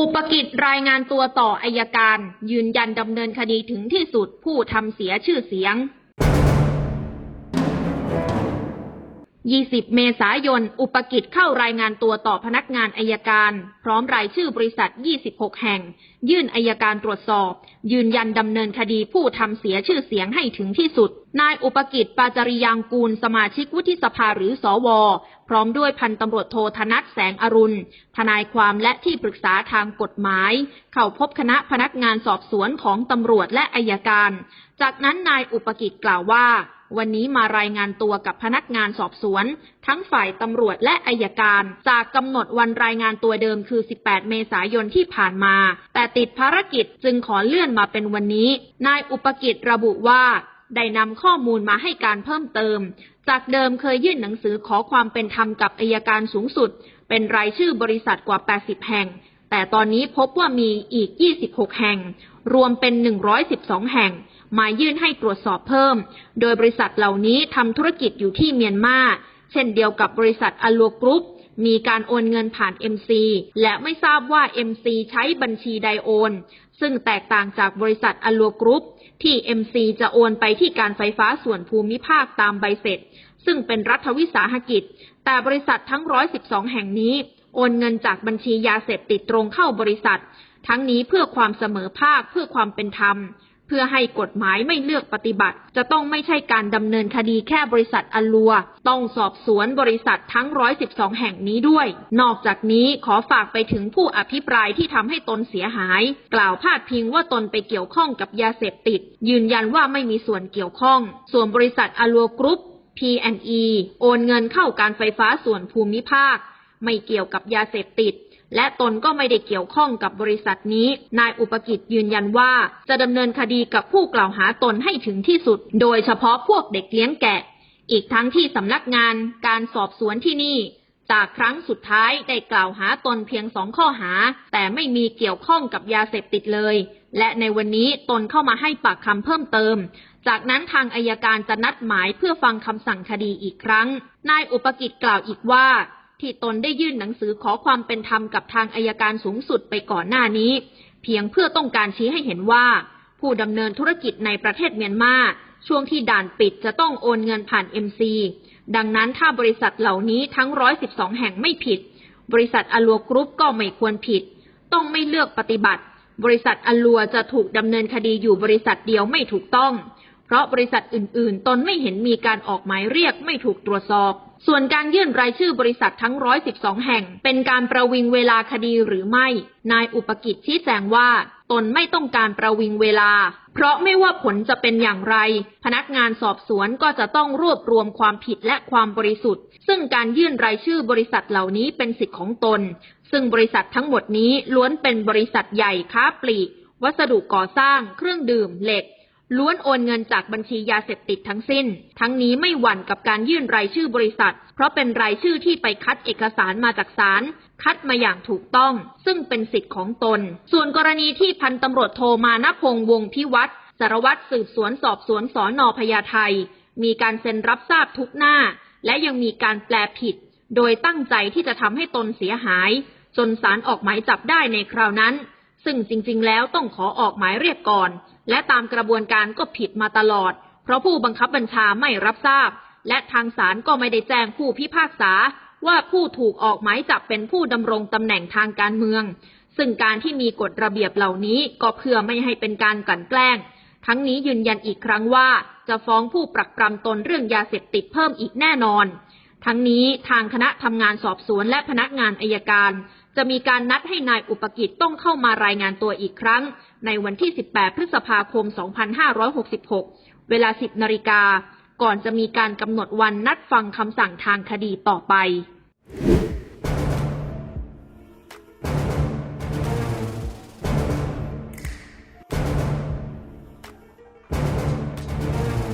อุปกิจรายงานตัวต่ออายการ ยืนยันดำเนินคดีถึงที่สุดผู้ทำเสียชื่อเสียง 20 เมษายน อุปกิจเข้ารายงานตัวต่อพนักงานอายการ พร้อมรายชื่อบริษัท 26 แห่ง ยื่นอายการตรวจสอบ ยืนยันดำเนินคดีผู้ทำเสียชื่อเสียงให้ถึงที่สุด นายอุปกิจปาจริยางกูล สมาชิกวุฒิสภาหรือสวพร้อมด้วยพันตำรวจโทธนัทแสงอรุณ ทนายความและที่ปรึกษาทางกฎหมาย เข้าพบคณะพนักงานสอบสวนของตำรวจและอายการ จากนั้นนายอุปกิจกล่าวว่า วันนี้มารายงานตัวกับพนักงานสอบสวน ทั้งฝ่ายตำรวจและอายการ จากกำหนดวันรายงานตัวเดิมคือ 18 เมษายนที่ผ่านมา แต่ติดภารกิจจึงขอเลื่อนมาเป็นวันนี้ นายอุปกิจระบุว่าได้นำข้อมูลมาให้การเพิ่มเติม จากเดิมเคยยื่นหนังสือขอความเป็นธรรมกับอายการสูงสุด เป็นรายชื่อบริษัทกว่า 80 แห่ง แต่ตอนนี้พบว่ามีอีก 26 แห่ง รวมเป็น 112 แห่ง มายื่นให้ตรวจสอบเพิ่ม โดยบริษัทเหล่านี้ทำธุรกิจอยู่ที่เมียนมา เช่นเดียวกับบริษัทอลัวกรุ๊ปมีการโอนเงินผ่าน MC และไม่ทราบว่า MC ใช้บัญชีใดโอน ซึ่งแตกต่างจากบริษัทอลัวกรุ๊ปที่ MC จะโอนไปที่การไฟฟ้าส่วนภูมิภาคตามใบเสร็จ ซึ่งเป็นรัฐวิสาหกิจ แต่บริษัททั้ง 112 แห่งนี้ โอนเงินจากบัญชียาเสพติดตรงเข้าบริษัท ทั้งนี้เพื่อความเสมอภาคเพื่อความเป็นธรรม เพื่อให้กฎหมายไม่เลือกปฏิบัติ จะต้องไม่ใช่การดำเนินคดีแค่บริษัทอลัว ต้องสอบสวนบริษัททั้ง 112 แห่งนี้ด้วย นอกจากนี้ขอฝากไปถึงผู้อภิปรายที่ทำให้ตนเสียหาย กล่าวพาดพิงว่าตนไปเกี่ยวข้องกับยาเสพติด ยืนยันว่าไม่มีส่วนเกี่ยวข้อง ส่วนบริษัทอลัวกรุ๊ป P&E โอนเงินเข้าการไฟฟ้าส่วนภูมิภาค ไม่เกี่ยวกับยาเสพติด และตนก็ไม่ได้เกี่ยวข้องกับบริษัทนี้ นายอุปกิจยืนยันว่า จะดำเนินคดีกับผู้กล่าวหาตนให้ถึงที่สุด โดยเฉพาะพวกเด็กเลี้ยงแกะ อีกทั้งที่สำนักงานการสอบสวนที่นี่จากครั้งสุดท้ายได้กล่าวหาตนเพียงสองข้อหา แต่ไม่มีเกี่ยวข้องกับยาเสพติดเลย และในวันนี้ตนเข้ามาให้ปากคำเพิ่มเติม จากนั้นทางอายการจะนัดหมายเพื่อฟังคำสั่งคดีอีกครั้ง นายอุปกิจกล่าวอีกว่า ที่ตนได้ยื่นหนังสือขอความเป็นธรรมกับทางอายการสูงสุดไปก่อนหน้านี้ เพียงเพื่อต้องการชี้ให้เห็นว่า ผู้ดำเนินธุรกิจในประเทศเมียนมาช่วงที่ด่านปิดจะต้องโอนเงินผ่าน MC ดังนั้นถ้าบริษัทเหล่านี้ทั้ง 112 แห่งไม่ผิด บริษัทอลัวกรุ๊ปก็ไม่ควรผิด ต้องไม่เลือกปฏิบัติ บริษัทอลัวจะถูกดำเนินคดีอยู่บริษัทเดียวไม่ถูกต้อง เพราะบริษัทอื่นๆ ตนไม่เห็นมีการออกหมายเรียกไม่ถูกตรวจสอบ ส่วนการยื่นรายชื่อบริษัททั้ง 112 แห่ง เป็นการประวิงเวลาคดีหรือไม่ นายอุปกิจชี้แจงว่า ตนไม่ต้องการประวิงเวลา เพราะไม่ว่าผลจะเป็นอย่างไร พนักงานสอบสวนก็จะต้องรวบรวมความผิดและความบริสุทธิ์ ซึ่งการยื่นรายชื่อบริษัทเหล่านี้เป็นสิทธิ์ของตน ซึ่งบริษัททั้งหมดนี้ล้วนเป็นบริษัทใหญ่ค้าปลีก วัสดุก่อสร้าง เครื่องดื่มเหล็ก ล้วนโอนเงินจากบัญชียาเสพติดทั้งสิ้น ทั้งนี้ไม่หวั่นกับการยื่นรายชื่อบริษัท เพราะเป็นรายชื่อที่ไปคัดเอกสารมาจากศาลคัดมาอย่างถูกต้อง ซึ่งเป็นสิทธิ์ของตน ส่วนกรณีที่พันตำรวจโทมานพงษ์วงพิวัตรสารวัตรสืบสวนสอบสวนสอนอพญาไทมีการเซ็นรับทราบทุกหน้า และยังมีการแปลผิด โดยตั้งใจที่จะทำให้ตนเสียหาย จนศาลออกหมายจับได้ในคราวนั้น ซึ่งจริง ๆ แล้วต้องขอออกหมายเรียกก่อน และตามกระบวนการก็ผิดมาตลอด เพราะผู้บังคับบัญชาไม่รับทราบ และทางศาลก็ไม่ได้แจ้งผู้พิพากษา ว่าผู้ถูกออกหมายจับเป็นผู้ดำรงตำแหน่งทางการเมือง ซึ่งการที่มีกฎระเบียบเหล่านี้ก็เพื่อไม่ให้เป็นการกลั่นแกล้ง ทั้งนี้ยืนยันอีกครั้งว่า จะฟ้องผู้ปรักปรำตนเรื่องยาเสพติดเพิ่มอีกแน่นอน ทั้งนี้ทางคณะทำงานสอบสวนและพนักงานอายการ จะมีการนัดให้นายอุปกิจต้องเข้ามารายงานตัวอีกครั้ง ในวันที่ 18 พฤษภาคม 2566 เวลา 10 นาฬิกา ก่อนจะมีการกำหนดวันนัดฟังคำสั่งทางคดีต่อไป